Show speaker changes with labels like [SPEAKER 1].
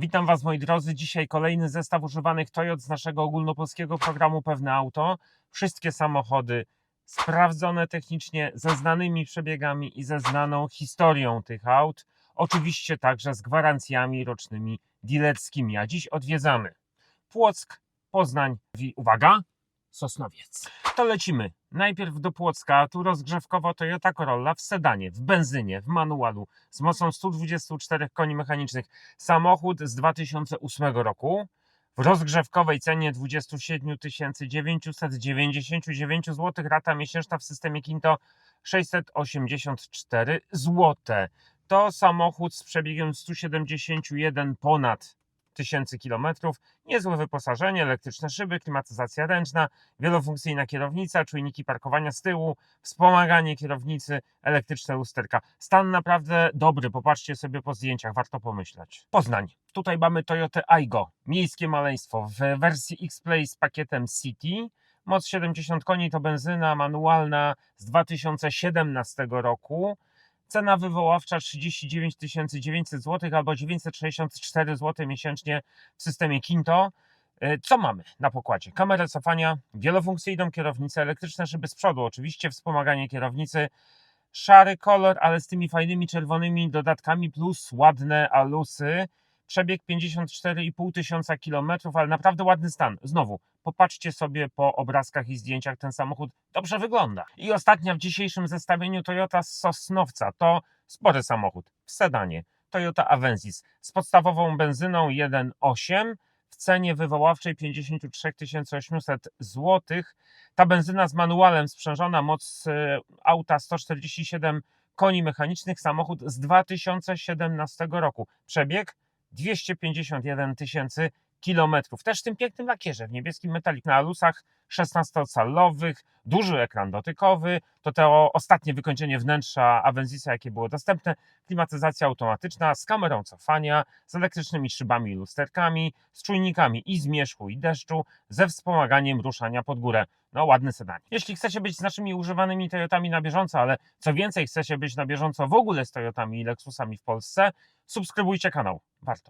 [SPEAKER 1] Witam Was moi drodzy. Dzisiaj kolejny zestaw używanych Toyot z naszego ogólnopolskiego programu Pewne Auto. Wszystkie samochody sprawdzone technicznie, ze znanymi przebiegami i ze znaną historią tych aut. Oczywiście także z gwarancjami rocznymi dealerskimi. A dziś odwiedzamy Płock, Poznań i uwaga, Sosnowiec. To lecimy. Najpierw do Płocka, tu rozgrzewkowo Toyota Corolla w sedanie, w benzynie, w manualu z mocą 124 koni mechanicznych. Samochód z 2008 roku w rozgrzewkowej cenie 27 999 zł, rata miesięczna w systemie Kinto 684 zł. To samochód z przebiegiem 171 ponad tysięcy kilometrów, niezłe wyposażenie, elektryczne szyby, klimatyzacja ręczna, wielofunkcyjna kierownica, czujniki parkowania z tyłu, wspomaganie kierownicy, elektryczne lusterka. Stan naprawdę dobry, popatrzcie sobie po zdjęciach, warto pomyśleć. Poznań. Tutaj mamy Toyota Aygo, miejskie maleństwo w wersji X-Play z pakietem City. Moc 70 koni to benzyna manualna z 2017 roku. Cena wywoławcza 39 900 zł albo 964 zł miesięcznie w systemie Kinto. E, Co mamy na pokładzie? Kamerę cofania, wielofunkcyjną kierownicę, elektryczne szyby z przodu, oczywiście wspomaganie kierownicy, szary kolor, ale z tymi fajnymi czerwonymi dodatkami plus ładne alusy. Przebieg 54,5 tysiąca kilometrów, ale naprawdę ładny stan. Znowu, popatrzcie sobie po obrazkach i zdjęciach, ten samochód dobrze wygląda. I ostatnia w dzisiejszym zestawieniu Toyota Sosnowca. To spory samochód w sedanie. Toyota Avensis z podstawową benzyną 1.8 w cenie wywoławczej 53 800 zł. Ta benzyna z manualem sprzężona, moc e, auta 147 koni mechanicznych, samochód z 2017 roku. Przebieg 251 tysięcy kilometrów. Też w tym pięknym lakierze, w niebieskim metaliku, na alusach 16-calowych, duży ekran dotykowy, to to ostatnie wykończenie wnętrza Avensisa, jakie było dostępne, klimatyzacja automatyczna z kamerą cofania, z elektrycznymi szybami i lusterkami, z czujnikami i zmierzchu i deszczu, ze wspomaganiem ruszania pod górę. No, ładny sedan. Jeśli chcecie być z naszymi używanymi Toyotami na bieżąco, ale co więcej, chcecie być na bieżąco w ogóle z Toyotami i Lexusami w Polsce, subskrybujcie kanał. Warto.